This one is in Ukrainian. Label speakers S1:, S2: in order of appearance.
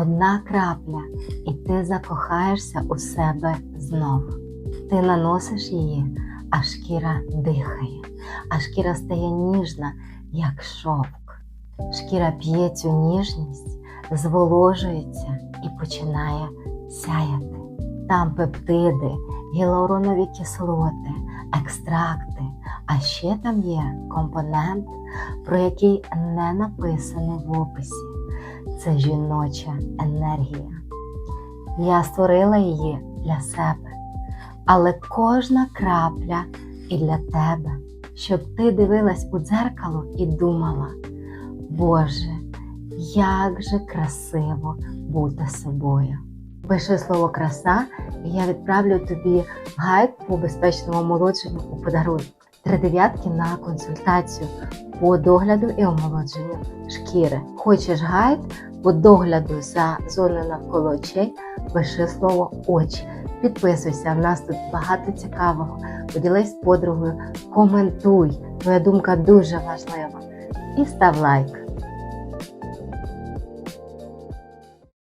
S1: Одна крапля, і ти закохаєшся у себе знов. Ти наносиш її, а шкіра дихає, а шкіра стає ніжна, як шовк. Шкіра п'є цю ніжність, зволожується і починає сяяти. Там пептиди, гіалуронові кислоти, екстракти, а ще там є компонент, про який не написано в описі. Це жіноча енергія. Я створила її для себе, але кожна крапля і для тебе, щоб ти дивилась у дзеркало і думала, Боже, як же красиво бути собою. Пиши слово краса, і я відправлю тобі гайд по безпечному омолодженню у подарунок. Три дев'ятки на консультацію по догляду і омолодженню шкіри. Хочеш гайд по догляду за зоною навколо очей, пиши слово очі. Підписуйся, в нас тут багато цікавого. Поділись з подругою, коментуй. Твоя думка дуже важлива. І став лайк.